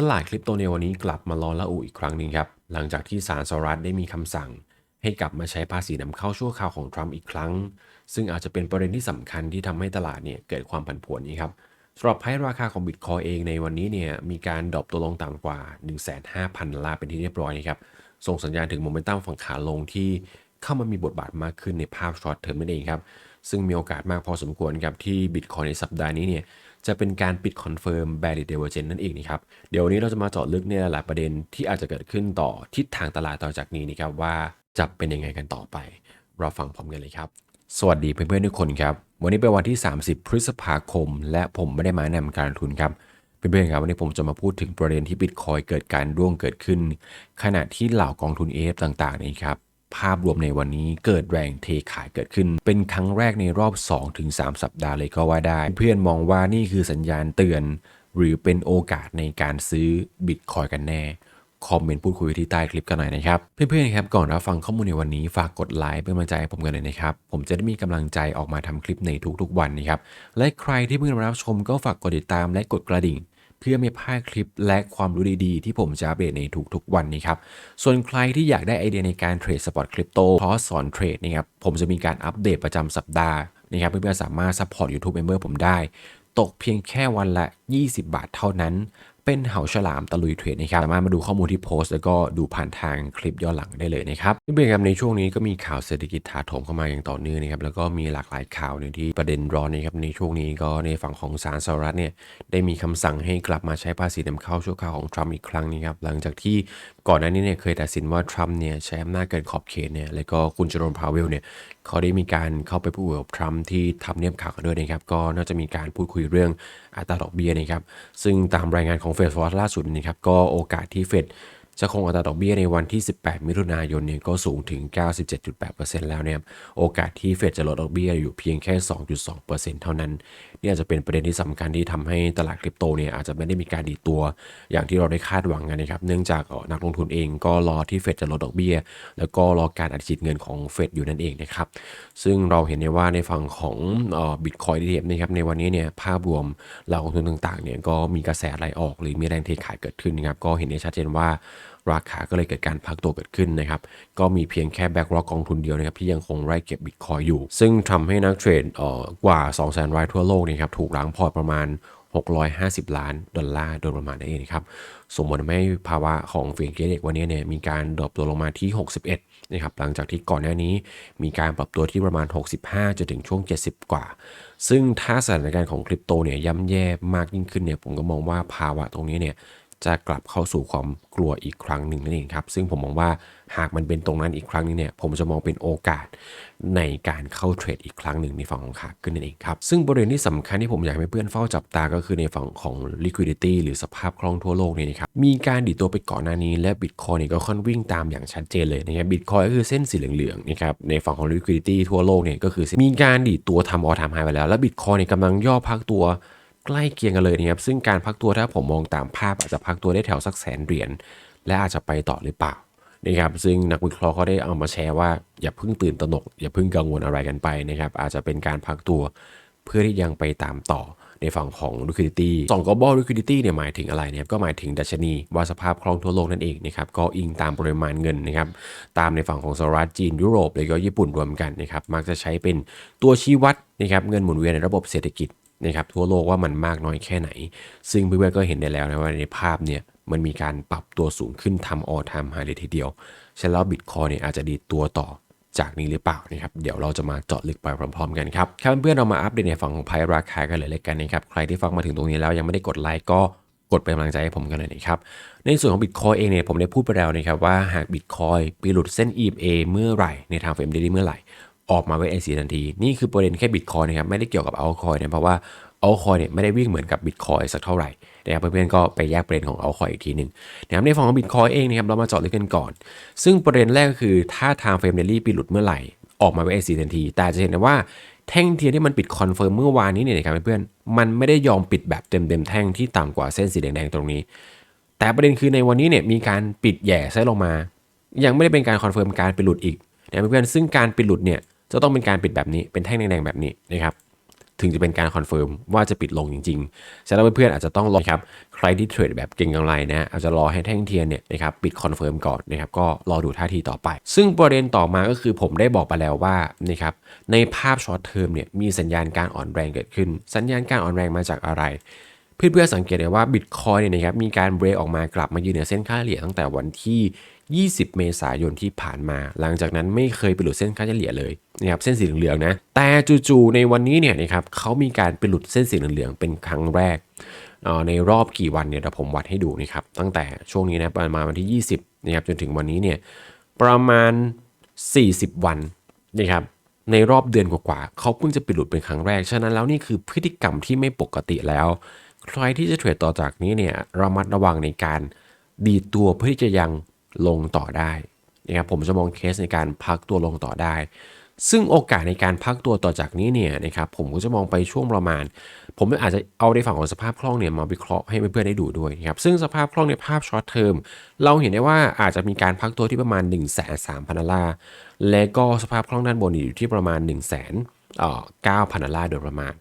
ตลาดคริปโตในวันนี้กลับมาร้อนระอุอีกครั้งหนึ่งครับ หลังจากที่ศาลสหรัฐได้มีคำสั่ง ให้กลับมาใช้ภาษีนำเข้าชั่วคราวของทรัมป์อีกครั้ง ซึ่งอาจจะเป็นประเด็นที่สำคัญที่ทำให้ตลาดเนี่ยเกิดความผันผวนนี้ครับสำหรับให้ราคาของบิตคอยเองในวันนี้เนี่ยมีการดรอปตัวลงต่ำกว่า 1,500,000ดอลลาร์เป็นที่เรียบร้อยนะครับ ส่งสัญญาณถึงโมเมนตัมฝั่งขาลงที่เข้ามามีบทบาทมากขึ้นในภาพช็อตเทอมนั่นเองครับ ซึ่งมีโอกาสมากพอสมควรครับที่บิตคอยในสัปดาห์นี้เนี่ย จะเป็นการปิดคอนเฟิร์ม bearish divergence นั่นเองนะครับ เดี๋ยววันนี้เราจะมาเจาะลึกในหลายประเด็นที่อาจจะเกิดขึ้นต่อทิศทางตลาดต่อจากนี้นะครับว่าจะเป็นยังไงกันต่อไปเราฟังพร้อมกันเลยครับ สวัสดีเพื่อนๆทุกคนครับ วันนี้เป็นวันที่ 30 พฤษภาคม และผมไม่ได้มาแนะนำการลงทุนครับเพื่อนๆครับวันนี้ผมจะมาพูดถึงประเด็นที่บิตคอยเกิดการร่วงเกิดขึ้น ขณะที่เหล่ากองทุนเอฟต่างๆนี่ครับ ภาพรวมในวันนี้เกิดแรงเทขายเกิดขึ้น เป็นครั้งแรกในรอบ 2-3 สัปดาห์เลยก็ว่าได้ เพื่อนมองว่านี่คือสัญญาณเตือน หรือเป็นโอกาสในการซื้อบิตคอยกันแน่คอมเมนต์พูดคุยที่ใต้คลิปกันหน่อยนะครับ เพื่อนๆครับก่อนรับฟังข้อมูลในวันนี้ฝากกดไลค์เป็นกำลังใจให้ผมกันเลยนะครับ ผมจะได้มีกำลังใจออกมาทำคลิปในทุกๆวันนะครับ และใครที่เพิ่งมารับชมก็ฝากกดติดตามและกดกระดิ่ง เพื่อไม่พลาดคลิปและความรู้ดีๆ ที่ผมจะอัปเดตในทุกๆวันนี้ครับ ส่วนใครที่อยากได้ไอเดียในการเทรดสปอตคริปโตคอร์สสอนเทรดนะครับ ผมจะมีการอัปเดตประจำสัปดาห์นะครับเพื่อนๆสามารถซัพพอร์ต YouTube Member ผมได้ ตกเพียงแค่วันละ 20 บาทเท่านั้น เป็นเหาฉลามตะลุยเทรดนะครับสามารถมาดูข้อมูลที่โพสต์แล้วก็ดูผ่านทางคลิปย้อนหลังได้เลยนะครับเพื่อนๆครับในช่วงนี้ก็มีข่าวเศรษฐกิจถาโถมเข้ามาอย่างต่อเนื่องนะครับแล้วก็มีหลากหลายข่าวเนี่ยที่ประเด็นร้อนนะครับในช่วงนี้ก็ในฝั่งของศาลสหรัฐเนี่ยได้มีคำสั่งให้กลับมาใช้ภาษีนำเข้าชั่วคราวของทรัมป์อีกครั้งนี้ครับหลังจากที่ก่อนหน้านี้เนี่ยเคยตัดสินว่าทรัมป์เนี่ยใช้อำนาจเกินขอบเขตเนี่ยแล้วก็คุณเจอร์มพาวเวลเนี่ยเขาได้มีการเข้าไปพูดกับทรัมป์ที่ทำเนียบขาวด้วยนะครับก็น่าจะมีการพูดคุยเรื่องอัตราดอกเบี้ยนะครับซึ่งตามรายงานของเฟดฟอร์ล่าสุดนี้ครับก็โอกาสที่เฟด จะคงอัตราดอกเบี้ยในวันที่ 18 มิถุนายนเนี่ยก็สูงถึง 97.8%แล้วเนี่ยโอกาสที่เฟดจะลดดอกเบี้ยอยู่เพียงแค่ 2.2%เท่านั้นนี่อาจจะเป็นประเด็นที่สำคัญที่ทำให้ตลาดคริปโตเนี่ยอาจจะไม่ได้มีการดีตัว อย่างที่เราได้คาดหวังกันนะครับ เนื่องจากนักลงทุนเองก็รอที่เฟดจะลดดอกเบี้ย แล้วก็รอการอัดฉีดเงินของเฟดอยู่นั่นเองนะครับ ซึ่งเราเห็นได้ว่าในฝั่งของบิตคอยดีเทนะครับในวันนี้เนี่ยภาพรวมเหล่ากองทุนต่างๆเนี่ยก็มีกระแสไหลออก หรือมีแรงเทขายเกิดขึ้นนะครับก็เห็นได้ชัดเจนว่าราคาก็เลยเกิดการพักตัวเกิดขึ้นนะครับ ก็มีเพียงแค่แบ็กร็อกกองทุนเดียวนะครับที่ยังคงไล่เก็บบิตคอยอยู่ ซึ่งทำให้นักเทรดกว่า 2 0 0 0 0 0รายทั่วโลกนะครับถูกล้างพอร์ตประมาณ 650 ล้านดอลลาร์โดยประมาณนั่นเองนะครับสมมติให้ภาวะของเฟียงเกเด็กวันนี้เนี่ยมีการดรอปตัวลงมาที่ 61 นะครับ หลังจากที่ก่อนหน้านี้มีการปรับตัวที่ประมาณ 65 จนถึงช่วง 70 กว่า ซึ่งถ้าสถานการณ์ของคริปโตเนี่ยย่ำแย่มากยิ่งขึ้นเนี่ยผมก็มองว่าภาวะตรงนี้เนี่ย จะกลับเข้าสู่ความกลัวอีกครั้งหนึ่งนั่นเองครับ ซึ่งผมมองว่าหากมันเป็นตรงนั้นอีกครั้งนึงเนี่ยผมจะมองเป็นโอกาสในการเข้าเทรดอีกครั้งหนึ่งในฝั่งของขาขึ้นนั่นเองครับ ซึ่งประเด็นที่สำคัญที่ผมอยากให้เพื่อนเฝ้าจับตาก็คือในฝั่งของ liquidity หรือสภาพคล่องทั่วโลกนี่นะครับมีการดีดตัวไปก่อนหน้านี้ และบิตคอยนี่ก็ค่อนวิ่งตามอย่างชัดเจนเลยนะครับบิตคอยก็คือเส้นสีเหลืองๆนะครับในฝั่งของ liquidity ทั่วโลกเนี่ยก็คือมีการดีดตัวทำออทามไฮไปแล้วแล้วบิตคอยนี่กำลังย่อพักตัว ใกล้เคียงกันเลยนะครับซึ่งการพักตัวถ้าผมมองตามภาพอาจจะพักตัวได้แถวสักแสนเหรียญและอาจจะไปต่อหรือเปล่านะครับซึ่งนักวิเคราะห์เขาได้เอามาแชร์ว่าอย่าเพิ่งตื่นตระหนกอย่าเพิ่งกังวลอะไรกันไปนะครับอาจจะเป็นการพักตัวเพื่อที่ยังไปตามต่อในฝั่งของ liquidity สอง global liquidity เนี่ยหมายถึงอะไรเนี่ยก็หมายถึงดัชนีว่าสภาพคล่องทั่วโลกนั่นเองนะครับก็อิงตามปริมาณเงินนะครับตามในฝั่งของสหรัฐจีนยุโรป แล้วก็ญี่ปุ่นรวมกันนะครับมักจะใช้เป็นตัวชี้วัดนะครับเงินหมุนเวียนในระบบเศรษฐกิจ นะครับทั่วโลกว่ามันมากน้อยแค่ไหน ซึ่งเพื่อนๆก็เห็นได้แล้วนะว่าในภาพเนี่ยมันมีการปรับตัวสูงขึ้นทำออทามไฮเลยทีเดียวฉะนั้นแล้วบิตคอยเนี่ยอาจจะดีตัวต่อจากนี้หรือเปล่านะครับ เดี๋ยวเราจะมาเจาะลึกไปพร้อมๆกันครับครับเพื่อนๆเรามาอัปเดตในฝั่งของไพ่ราคากันเลยเลยกันนะครับ ใครที่ฟังมาถึงตรงนี้แล้วยังไม่ได้กดไลค์ก็กดเป็นกำลังใจให้ผมกันเลยนะครับ ในส่วนของบิตคอยเองเนี่ยผมได้พูดไปแล้วนะครับว่าหากบิตคอยไปหลุดเส้น EMA เมื่อไหร่ในทางเฟรมเดลี่เมื่อไหร่ ออกมาไว้ไอซีทันที นี่คือประเด็นแค่บิตคอยนะครับไม่ได้เกี่ยวกับเอาคอยนะเพราะว่าเอาคอยเนี่ยไม่ได้วิ่งเหมือนกับบิตคอยสักเท่าไหร่นะครับเพื่อนๆก็ไปแยกประเด็นของเอาคอยอีกทีหนึ่งนะครับในฝั่งของบิตคอยเองนะครับเรามาเจาะลึกกันก่อน ซึ่งประเด็นแรกก็คือถ้าทางเฟรมเดลี่ปิดหลุดเมื่อไหร่ออกมาไว้ไอซีทันที แต่จะเห็นได้ว่าแท่งเทียนที่มันปิดคอนเฟิร์มเมื่อวานนี้เนี่ยนะครับเพื่อนๆมันไม่ได้ยอมปิดแบบเต็มๆแท่งที่ต่ำกว่าเส้นสีแดงๆตรงนี้ แต่ประเด็นคือในวันนี้เนี่ยมีการปิดแย่ไส้ลงมา ยังไม่ได้เป็นการคอนเฟิร์มการปิดหลุดอีกนะเพื่อนๆซึ่งการปิดหลุดเนี่ย จะต้องเป็นการปิดแบบนี้เป็นแท่งแดงๆแบบนี้นะครับถึงจะเป็นการคอนเฟิร์มว่าจะปิดลงจริงๆฉะนั้นเพื่อนๆอาจจะต้องรอครับใครที่เทรดแบบเก่งกำไรนะอาจจะรอให้แท่งเทียนเนี่ยนะครับปิดคอนเฟิร์มก่อนนะครับก็รอดูท่าทีต่อไป ซึ่งประเด็นต่อมาก็คือผมได้บอกไปแล้วว่านะครับในภาพช็อตเทอมเนี่ยมีสัญญาณการอ่อนแรงเกิดขึ้น สัญญาณการอ่อนแรงมาจากอะไรเพื่อนๆสังเกตได้ว่าบิตคอยเนี่ยนะครับมีการเบรกออกมากลับมายืนเหนือเส้นค่าเฉลี่ยตั้งแต่วันที่ 20 เมษายนที่ผ่านมา หลังจากนั้นไม่เคยไปหลุดเส้นค่าเฉลี่ยเลย นะครับเส้นสีเหลืองๆนะแต่จู่ๆในวันนี้เนี่ยนะครับเขามีการไปหลุดเส้นสีเหลืองๆเป็นครั้งแรกในรอบกี่วันเนี่ยเดี๋ยวผมวัดให้ดูนะครับตั้งแต่ช่วงนี้นะประมาณวันที่ 20นะครับจนถึงวันนี้เนี่ยประมาณ 40 วันนะครับในรอบเดือนกว่าๆเขาเพิ่งจะไปหลุดเป็นครั้งแรก ฉะนั้นแล้วนี่คือพฤติกรรมที่ไม่ปกติแล้ว ใครที่จะเทรดต่อจากนี้เนี่ยระมัดระวังในการดีดตัวเพื่อที่จะยังลงต่อได้นะครับผมจะมองเคสในการพักตัวลงต่อได้ ซึ่งโอกาสในการพักตัวต่อจากนี้เนี่ยนะครับผมก็จะมองไปช่วงประมาณ ผมอาจจะเอาในฝั่งของสภาพคล่องเนี่ยมาวิเคราะห์ให้เพื่อนๆได้ดูด้วยนะครับซึ่งสภาพคล่องในภาพช็อตเทอมเราเห็นได้ว่าอาจจะมีการพักตัวที่ประมาณ 1 3 0 0 0 0ดอลลาร์และก็สภาพคล่องด้านบนอยู่ที่ประมาณ 1 0 0 0 0 0 9,000ดอลลาร์โดยประมาณ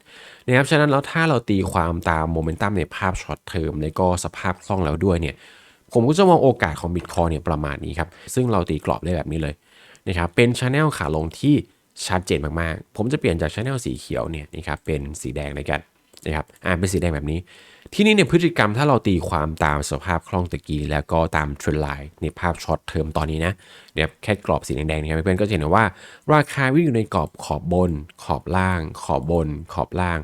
นะครับฉะนั้นแล้วถ้าเราตีความตามโมเมนตัมในภาพช็อตเทอมและก็สภาพคล่องแล้วด้วยเนี่ยผมก็จะมองโอกาสของบิตคอยเนี่ยประมาณนี้ครับ ซึ่งเราตีกรอบได้แบบนี้เลย นะครับเป็นชาแนลขาลงที่ชัดเจนมากๆ ผมจะเปลี่ยนจากชาแนลสีเขียวเนี่ยนะครับเป็นสีแดงเลยกันนะครับอ่าเป็นสีแดงแบบนี้ ที่นี่เนี่ยพฤติกรรมถ้าเราตีความตามสภาพคล่องตะกี้ แล้วก็ตามเทรนไลน์ในภาพช็อตเทอมตอนนี้นะเนี่ยแค่กรอบสีแดงๆนะครับเพื่อนก็จะเห็นว่า ราคาวิ่งอยู่ในกรอบขอบบน ขอบล่าง ขอบบน ขอบล่าง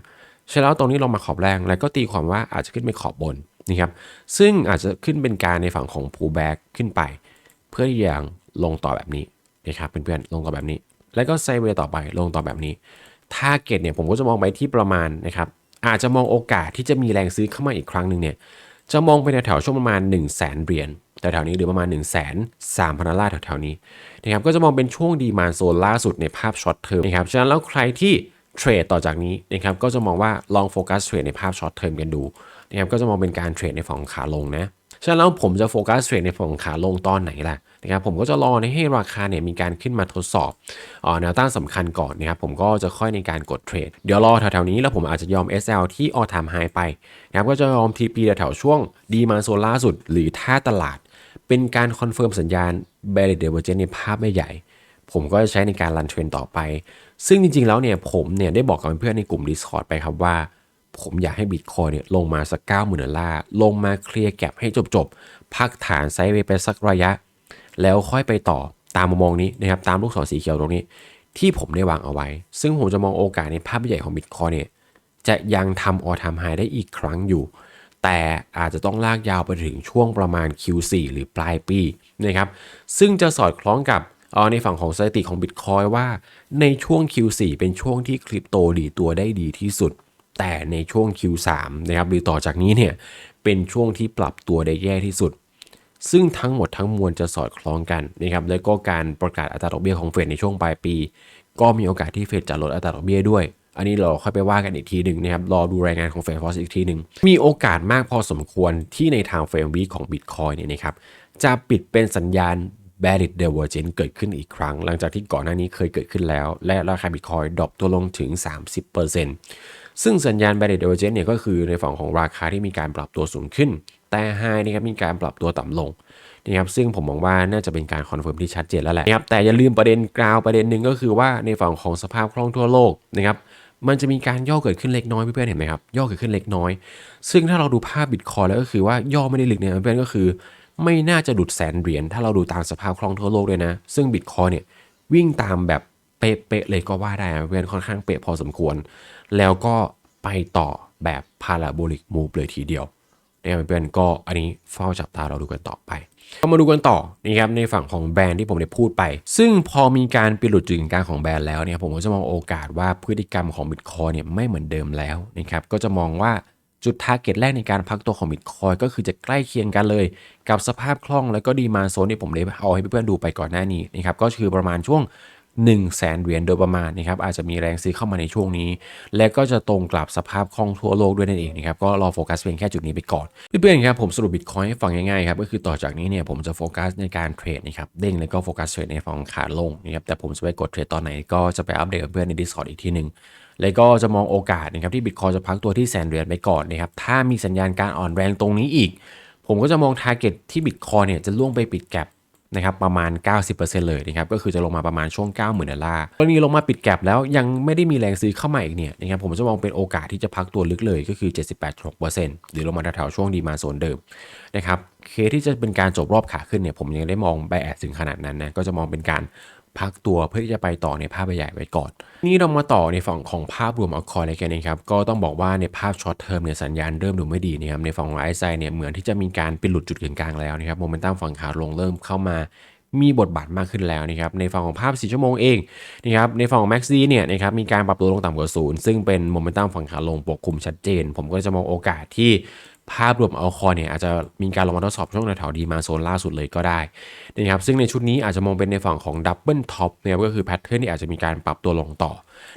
ใช่แล้วตรงนี้ลงมาขอบแรงแล้วก็ตีความว่าอาจจะขึ้นไปขอบบนนะครับซึ่งอาจจะขึ้นเป็นการในฝั่งของ pullback ขึ้นไป เพื่อที่จะลงต่อแบบนี้ นะครับเพื่อนๆลงต่อแบบนี้ แล้วก็ไซเวย์ต่อไปลงต่อแบบนี้ถ้าเกตเนี่ยผมก็จะมองไปที่ประมาณนะครับอาจจะมองโอกาสที่จะมีแรงซื้อเข้ามาอีกครั้งหนึ่งเนี่ยจะมองไปแถวๆช่วงประมาณ 1 0 0 0 0แสนเหรียญแถวๆนี้หรือประมาณ 1 3 0 0 0พันดอลลาร์แถวๆนี้นะครับก็จะมองเป็นช่วงดีมานโซนล่าสุดในภาพช็อตเทอมนะครับฉะนั้นแล้วใครที่เทรดต่อจากนี้นะครับก็จะมองว่าลองโฟกัสเทรดในภาพช็อตเทอมกันดูนะครับก็จะมองเป็นการเทรดในฝั่งขาลงนะ ฉะนั้นแล้วผมจะโฟกัสเทรดในฝั่งขาลงตอนไหนล่ะนะครับผมก็จะรอให้ราคาเนี่ยมีการขึ้นมาทดสอบแนวต้านสำคัญก่อนนะครับผมก็จะค่อยในการกดเทรด เดี๋ยวรอแถวๆนี้แล้วผมอาจจะยอม SL ที่ all time high ไปนะครับก็จะยอม TP แถวๆช่วงดีมาโซล่าสุด หรือถ้าตลาด เป็นการคอนเฟิร์มสัญญาณ bearish divergence ในภาพไม่ใหญ่ ผมก็จะใช้ในการรันเทรนต่อไป ซึ่งจริงๆแล้วเนี่ยผมเนี่ยได้บอกกับเพื่อนในกลุ่ม Discord ไปครับว่า ผมอยากให้บิตคอยเนี่ยลงมาสักเก้าหมื่นดอลลาร์ลงมาเคลียร์แก็บให้จบๆ พักฐานไซด์เวย์ไปสักระยะ แล้วค่อยไปต่อตามมุมมองนี้นะครับตามลูกศรสีเขียวตรงนี้ ที่ผมได้วางเอาไว้ ซึ่งผมจะมองโอกาสในภาพใหญ่ของบิตคอยเนี่ยจะยังทำออทามไฮได้อีกครั้งอยู่ แต่อาจจะต้องลากยาวไปถึงช่วงประมาณ Q4 หรือปลายปีนะครับซึ่งจะสอดคล้องกับในฝั่งของสถิติของ Bitcoin ว่าในช่วง Q4 เป็นช่วงที่คริปโตดีตัวได้ดีที่สุด แต่ในช่วง Q3 นะครับหรือต่อจากนี้เนี่ยเป็นช่วงที่ปรับตัวได้แย่ที่สุด ซึ่งทั้งหมดทั้งมวลจะสอดคล้องกันนะครับแล้วก็การประกาศอัตราดอกเบี้ยของเฟดในช่วงปลายปี ก็มีโอกาสที่เฟดจะลดอัตราดอกเบี้ยด้วย อันนี้เราค่อยไปว่ากันอีกทีหนึ่งนะครับรอดูรายงานของเฟดฟอสอีกทีหนึ่งมีโอกาสมากพอสมควรที่ในทางเฟรมวีของ Bitcoin เนี่ยนะครับจะปิดเป็นสัญญาณ bearish divergence เกิดขึ้นอีกครั้ง หลังจากที่ก่อนหน้านี้เคยเกิดขึ้นแล้ว และราคาบิตคอยดรอปตัวลงถึง 30% ซึ่งสัญญาณ bearish divergence เนี่ยก็คือในฝั่งของราคาที่มีการปรับตัวสูงขึ้น แต่ high นะครับมีการปรับตัวต่ำลงนะครับซึ่งผมมองว่าน่าจะเป็นการคอนเฟิร์มที่ชัดเจนแล้วแหละนะครับแต่อย่าลืมประเด็นกราวประเด็นหนึ่งก็คือว่าในฝั่งของสภาพคล่องทั่วโลกนะครับมันจะมีการย่อเกิดขึ้นเล็กน้อยเพื่อนๆเห็นไหมครับย่อเกิดขึ้นเล็กน้อย ซึ่งถ้าเราดูภาพบิตคอยแล้วก็คือว่าย่อไม่ได้ลึกเนี่ยเพื่อนก็คือ ไม่น่าจะหลุดแสนเหรียญถ้าเราดูตามสภาพคล่องทั่วโลกเลยนะ ซึ่งบิตคอยเนี่ยวิ่งตามแบบเป๊ะๆเลยก็ว่าได้เพื่อนค่อนข้างเป๊ะพอสมควร แล้วก็ไปต่อแบบพาราโบลิกมูฟเลยทีเดียวนะครับเพื่อนๆก็อันนี้เฝ้าจับตาเราดูกันต่อไปเรามาดูกันต่อนะครับในฝั่งของแบรนด์ที่ผมได้พูดไป ซึ่งพอมีการปิดหลุดจุดกึ่งกลางของแบรนด์แล้วเนี่ยผมก็จะมองโอกาสว่าพฤติกรรมของบิตคอยเนี่ยไม่เหมือนเดิมแล้วนะครับก็จะมองว่าจุดทาร์เก็ตแรกในการพักตัวของบิตคอยก็คือจะใกล้เคียงกันเลย กับสภาพคล่องแล้วก็ดีมาโซนที่ผมได้เอาให้เพื่อนๆดูไปก่อนหน้านี้นะครับก็คือประมาณช่วง 1 0 0 0 0แสนเหรียญโดยประมาณนะครับอาจจะมีแรงซื้อเข้ามาในช่วงนี้ และก็จะตรงกลับสภาพคล่องทั่วโลกด้วยนั่นเองนะครับก็รอโฟกัสเพียงแค่จุดนี้ไปก่อนเพื่อนๆครับผมสรุปบิตคอยให้ฟังง่ายๆครับก็คือต่อจากนี้เนี่ยผมจะโฟกัสในการเทรดนะครับเด้งแล้วก็โฟกัสเทรดในฝั่งขาลงนะครับแต่ผมจะไปกดเทรดตอนไหนก็จะไปอัปเดตกับเพื่อนใน Discord อีกทีหนึ่งแล้วก็จะมองโอกาสนะครับที่บิตคอยจะพักตัวที่แสนเหรียญไปก่อนนะครับถ้ามีสัญญาณการอ่อนแรงตรงนี้อีก ผมก็จะมองทาร์เก็ตที่บิตคอยเนี่ยจะล่วงไปปิดแกลบ นะครับประมาณ 90%เลยนะครับก็คือจะลงมาประมาณช่วง 90,000ดอลลาร์กรณีลงมาปิดแกลบแล้วยังไม่ได้มีแรงซื้อเข้ามาอีกเนี่ยนะครับผมจะมองเป็นโอกาสที่จะพักตัวลึกเลยก็คือ 78.6%หรือลงมาแถวๆช่วงดีมาโซนเดิมนะครับเคที่จะเป็นการจบรอบขาขึ้นเนี่ยผมยังได้มองไปแอดถึงขนาดนั้นนะก็จะมองเป็นการ พักตัวเพื่อที่จะไปต่อในภาพใหญ่ไว้ก่อน นี่เรามาต่อในฝั่งของภาพรวมเอาคอยเลยกันนะครับ ก็ต้องบอกว่าในภาพช็อตเทอมเนี่ยสัญญาณเริ่มดูไม่ดีนะครับในฝั่งของไอซ์ไซเนี่ยเหมือนที่จะมีการปิดหลุดจุดกึ่งกลางแล้วนะครับโมเมนตัมฝั่งขาลงเริ่มเข้ามามีบทบาทมากขึ้นแล้วนะครับในฝั่งของภาพ 4 ชั่วโมงเองนะครับในฝั่งของ MACD เนี่ยนะครับมีการปรับตัวลงต่ำกว่าศูนย์ซึ่งเป็นโมเมนตัมฝั่งขาลงปกคลุมชัดเจน ผมก็จะมองโอกาสที่ ภาพรวมเอาคอเนี่ยอาจจะมีการลงมาทดสอบช่วงแถวๆดีมาโซนล่าสุดเลยก็ได้นะครับซึ่งในชุดนี้อาจจะมองเป็นในฝั่งของดับเบิลท็อปนะครับก็คือแพทเทิร์นที่อาจจะมีการปรับตัวลงต่อ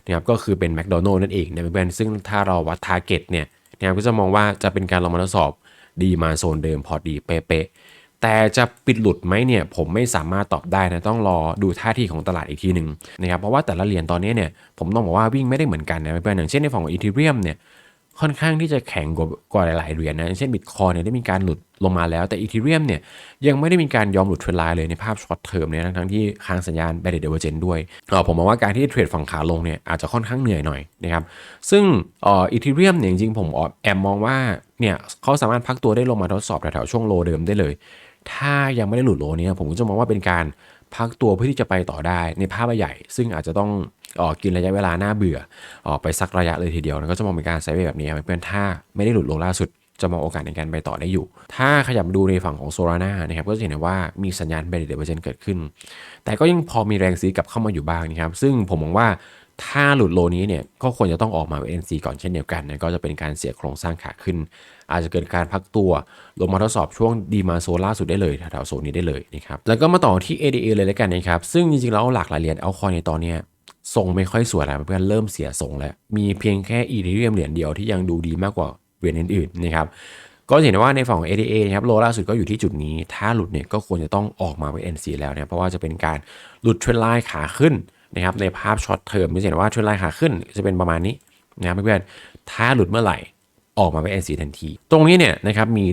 นะครับก็คือเป็นแมคโดนัลล์นั่นเองนะเพื่อนซึ่งถ้าเราวัดทาร์เก็ตเนี่ยนะครับก็จะมองว่าจะเป็นการลงมาทดสอบดีมาโซนเดิมพอดีเป๊ะแต่จะปิดหลุดไหมเนี่ยผมไม่สามารถตอบได้นะต้องรอดูท่าทีของตลาดอีกทีหนึ่งนะครับเพราะว่าแต่ละเหรียญตอนนี้เนี่ยผมต้องบอกว่าวิ่งไม่ได้เหมือนกันนะเพื่อนอย่างเช่นในฝั่งของอีเทเรียมเนี่ย ค่อนข้างที่จะแข็งกว่ากว่าหลายๆเหรียญนะเช่นบิตคอยเนี่ยได้มีการหลุดลงมาแล้ว แต่อีเทเรียมเนี่ยยังไม่ได้มีการยอมหลุดเทรนไลน์เลยในภาพช็อตเทอมเนี่ยทั้งที่ค้างสัญญาณแบดเดอร์เวอร์เจนด้วยเออผมมองว่าการที่เทรดฝั่งขาลงเนี่ยอาจจะค่อนข้างเหนื่อยหน่อยนะครับซึ่งเอ่ออีเทเรียมเนี่ยจริงๆผมแอบมองว่าเนี่ยเขาสามารถพักตัวได้ลงมาทดสอบแถวๆช่วงโลเดิมได้เลย ถ้ายังไม่ได้หลุดโลนี้ผมก็จะมองว่าเป็นการ พักตัวเพื่อที่จะไปต่อได้ในภาพใหญ่ ซึ่งอาจจะต้องออกกินระยะเวลาหน้าเบื่อออกไปสักระยะเลยทีเดียวก็จะมองเป็นการไซด์เวย์แบบนี้เพื่อนถ้าไม่ได้หลุดลงล่าสุดจะมองโอกาสในการไปต่อได้อยู่ ถ้าขยับดูในฝั่งของโซลาร่านะครับก็จะเห็นว่ามีสัญญาณเบรดเดอร์เปอร์เซ็นต์เกิดขึ้น แต่ก็ยังพอมีแรงซื้อกลับเข้ามาอยู่บ้างนะครับ ซึ่งผมมองว่า ถ้าหลุดโลนี้เนี่ยก็ควรจะต้องออกมาเป็น NC ก่อนเช่นเดียวกันนะก็จะเป็นการเสียโครงสร้างขาขึ้น อาจจะเกิดการพักตัว ลงมาทดสอบช่วงดีมาโซล่าสุดได้เลยแถวโซนนี้ได้เลยนะครับแล้วก็มาต่อที่ ADA เลยแล้วกันนะครับซึ่งจริงๆแล้วหลากหลายเหรียญเอาคอยในตอนนี้ทรงไม่ค่อยสวยแล้วเพื่อนเริ่มเสียทรงแล้ว มีเพียงแค่อีเทเรียมเหรียญเดียวที่ยังดูดีมากกว่าเหรียญอื่นๆนะครับก็เห็นได้ว่าในฝั่งของ ADA นะครับโลล่าสุดก็อยู่ที่จุดนี้ ถ้าหลุดเนี่ยก็ควรจะต้องออกมาเป็น NC แล้วนะเพราะว่าจะเป็นการหลุดเทรนไลน์ขาขึ้น นะครับในภาพช็อตเทอมจะเห็นว่าเทรนไลน์ขาขึ้นจะเป็นประมาณนี้นะครับเพื่อนๆถ้าหลุดเมื่อไหร่ออกมาเป็น NC ทันที ตรงนี้เนี่ยนะครับมี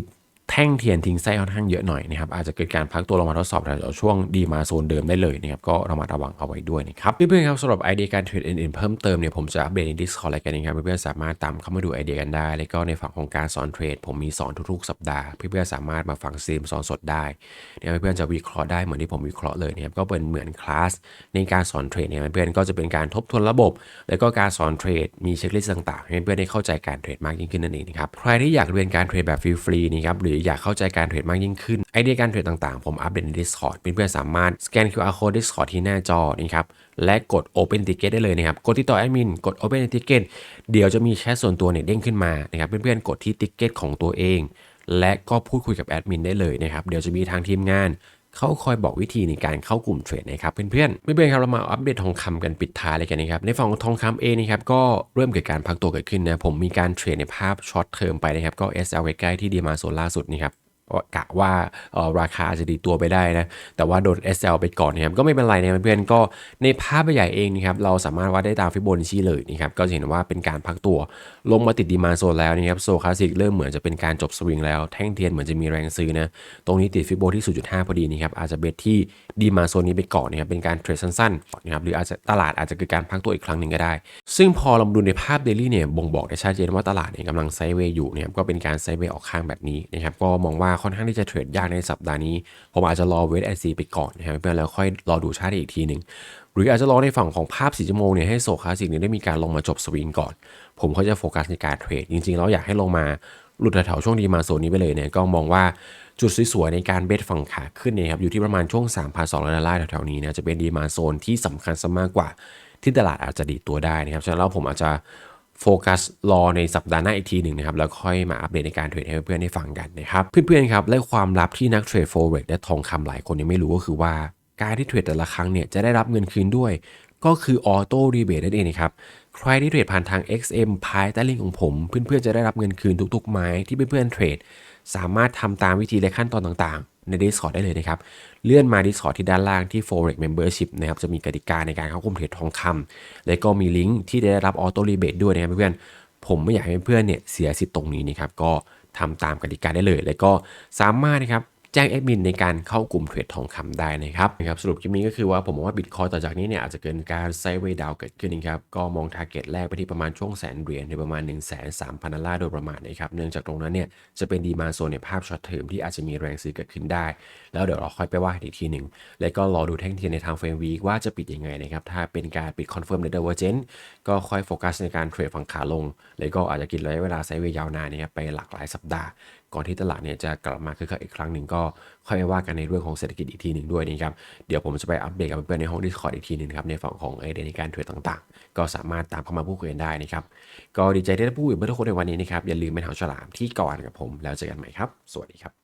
แท่งเทียนทิ้งไส้ค่อนข้างเยอะหน่อยนะครับอาจจะเกิดการพักตัวลงมาทดสอบแถวช่วงดีมาโซนเดิมได้เลยนะครับก็ระมัดระวังเอาไว้ด้วยนะครับเพื่อนๆครับสำหรับไอเดียการเทรดอื่นๆเพิ่มเติมเนี่ยผมจะอัปเดตใน Discord อะไรกันนะครับเพื่อนๆสามารถตามเข้ามาดูไอเดียกันได้ แล้วก็ในฝั่งของการสอนเทรด ผมมีสอนทุกๆ สัปดาห์เพื่อนๆสามารถมาฟังซีมสอนสดได้เนี่ยเพื่อนๆจะวิเคราะห์ได้เหมือนที่ผมวิเคราะห์เลยนะครับก็เป็นเหมือนคลาสในการสอนเทรดเนี่ยเพื่อนๆก็จะเป็นการทบทวนระบบ แล้วก็การสอนเทรดมีเช็คลิสต์ต่างๆให้เพื่อนๆได้เข้าใจการเทรดมากยิ่งขึ้นนั่นเองนะครับใครที่อยากเรียนการเทรดแบบฟรีๆนะครับหรืออยากเข้าใจการเทรดมากยิ่งขึ้น ไอเดียการเทรดต่างๆ ผมอัปเดตใน Discord เพื่อนๆสามารถสแกน QR code Discord ที่หน้าจอนะครับและกด Open Ticket ได้เลยนะครับ กดที่ต่อแอดมิน กด Open Ticket เดี๋ยวจะมีแชทส่วนตัวเนี่ยเด้งขึ้นมานะครับเพื่อนๆกดที่ Ticket ของตัวเอง และก็พูดคุยกับแอดมินได้เลยนะครับเดี๋ยวจะมีทางทีมงาน เขาคอยบอกวิธีในการเข้ากลุ่มเทรดนะครับเพื่อนๆไม่เป็นครับเรามาอัปเดตทองคำกันปิดท้ายเลยกันนะครับในฝั่งของทองคำเองนะครับก็เริ่มเกิดการพักตัวเกิดขึ้นนะผมมีการเทรดในภาพช็อตเทอมไปนะครับก็ SL ใกล้ที่ดีมาโซนล่าสุดนี่ครับ กะว่าราคาอาจจะดีตัวไปได้นะ แต่ว่าโดน SL ไปก่อนนะครับ ก็ไม่เป็นไรนะเพื่อนๆ ก็ในภาพใหญ่เองนะครับ เราสามารถวัดได้ตามฟิโบนัชชีเลยนะครับ ก็จะเห็นว่าเป็นการพักตัว ลงมาติดดีมาโซนแล้วนะครับ โซคลาสสิกเริ่มเหมือนจะเป็นการจบสวิงแล้ว แท่งเทียนเหมือนจะมีแรงซื้อนะ ตรงนี้ติดฟิโบที่ 0.5 พอดีนะครับ อาจจะเบสที่ดีมาโซนนี้ไปก่อนนะครับ เป็นการเทรดสั้นๆนะครับ หรืออาจจะตลาดอาจจะเกิดการพักตัวอีกครั้งหนึ่งก็ได้ ซึ่งพอเราดูในภาพเดลี่เนี่ยบ่งบอกได้ชัดเจนว่าตลาดเนี่ยกำลังไซเวย์อยู่นะครับก็เป็นการไซเวย์ออกข้างแบบนี้นะครับก็มองว่าค่อนข้างที่จะเทรดยากในสัปดาห์นี้ ผมอาจจะรอเวทไอนซีไปก่อนนะครับเพื่อนแล้วค่อยรอดูชาร์ตอีกทีหนึ่งหรืออาจจะรอในฝั่งของภาพสีชั่วโมงเนี่ยให้โซคาสสิกเนี่ยได้มีการลงมาจบสวิงก่อน ผมเขาจะโฟกัสในการเทรดจริงๆแล้วอยากให้ลงมาหลุดแถวช่วงดีมาโซนนี้ไปเลยเนี่ยก็มองว่าจุดสวยๆในการเบสฝั่งขาขึ้นเนี่ยครับอยู่ที่ประมาณช่วง 3,200ดอลลาร์แถวๆนี้นะจะเป็นดีมาโซนที่สำคัญซะมากกว่า ที่ตลาดอาจจะดีตัวได้นะครับฉะนั้นแล้วผมอาจจะโฟกัสรอในสัปดาห์หน้าอีกทีหนึ่งนะครับ แล้วค่อยมาอัปเดตในการเทรดให้เพื่อนๆได้ฟังกันนะครับ เพื่อนๆครับ และความลับที่นักเทรดโฟเร็กและทองคำหลายคนยังไม่รู้ก็คือว่าการที่เทรดแต่ละครั้งเนี่ยจะได้รับเงินคืนด้วย ก็คือออโต้รีเบทนั่นเองนะครับ ใครที่เทรดผ่านทาง XM พายใต้ลิงก์ของผม เพื่อนๆจะได้รับเงินคืนทุกๆไม้ที่เพื่อนๆเทรดสามารถทำตามวิธีและขั้นตอนต่างๆ ใน Discord ได้เลยนะครับ เลื่อนมา Discord ที่ด้านล่างที่ Forex Membership นะครับจะมีกติกาในการเข้ากลุ่มเทรดทองคำและก็มีลิงก์ที่ได้รับออโต้รีเบทด้วยนะครับเพื่อนผมไม่อยากให้เพื่อนเนี่ยเสียสิทธิ์ตรงนี้นะครับก็ทำตามกติกาได้เลย และก็สามารถนะครับ แจ้งแอดมินในการเข้ากลุ่มเทรดทองคำได้นะครับนะครับสรุปคลิปนี้ก็คือว่าผมมองว่าบิตคอยต่อจากนี้เนี่ยอาจจะเกิดการไซด์เวดาวเกิดขึ้นนะครับก็มองทาร์เก็ตแรกไปที่ประมาณช่วงแสนเหรียญในประมาณ 1 3 0 0 0 0ดอลลาร์โดยประมาณนะครับเนื่องจากตรงนั้นเนี่ยจะเป็นดีมาโซนในภาพช็อตเทอมที่อาจจะมีแรงซื้อเกิดขึ้นได้ แล้วเดี๋ยวเราค่อยไปว่ากันอีกทีหนึ่งแล้วก็รอดูแท่งเทียนในทางเฟรมวีว่าจะปิดยังไงนะครับถ้าเป็นการปิดคอนเฟิร์มในเดเวอร์เจนก็ค่อยโฟกัสในการเทรดฝั่งขาลง แล้วก็อาจจะกินระยะเวลาไซด์เวย์ยาวนานนะครับไปหลากหลายสัปดาห์ ก่อนที่ตลาดเนี่ยจะกลับมาคึกคักอีกครั้งหนึ่งก็ค่อยไปว่ากันในเรื่องของเศรษฐกิจอีกทีหนึ่งด้วยนะครับเดี๋ยวผมจะไปอัปเดตกับเพื่อนๆในห้อง Discord อีกทีหนึ่งครับในฝั่งของไอเดียในการเทรดต่างๆ ก็สามารถตามเข้ามาพูดคุยกันได้นะครับก็ดีใจที่ได้พูดกับเพื่อนทุกคนในวันนี้นะครับอย่าลืมไปหาฉลามที่ก่อนกับผมแล้วเจอกันใหม่ครับ สวัสดีครับ